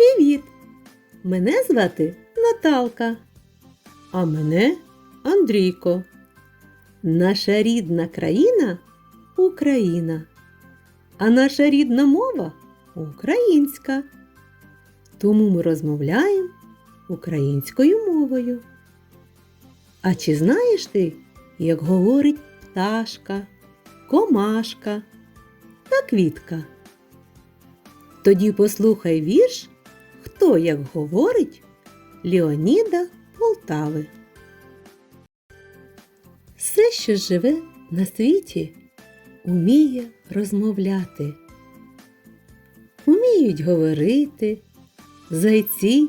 Привіт! Мене звати Наталка. А мене Андрійко. Наша рідна країна Україна. А наша рідна мова українська. Тому ми розмовляємо українською мовою. А чи знаєш ти, як говорить пташка, комашка та квітка? Тоді послухай вірш, хто як говорить Леоніда Полтави. Все, що живе на світі, уміє розмовляти. Уміють говорити зайці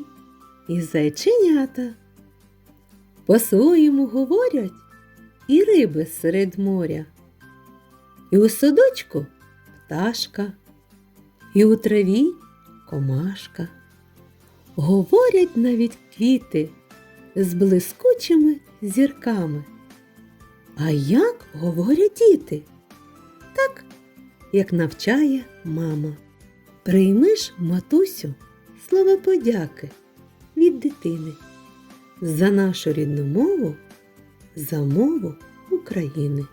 і зайченята. По-своєму говорять і риби серед моря, і у садочку пташка, і у траві комашка. Говорять навіть квіти з блискучими зірками. А як говорять діти? Так, як навчає мама. Прийми ж, матусю, слова подяки від дитини за нашу рідну мову, за мову України.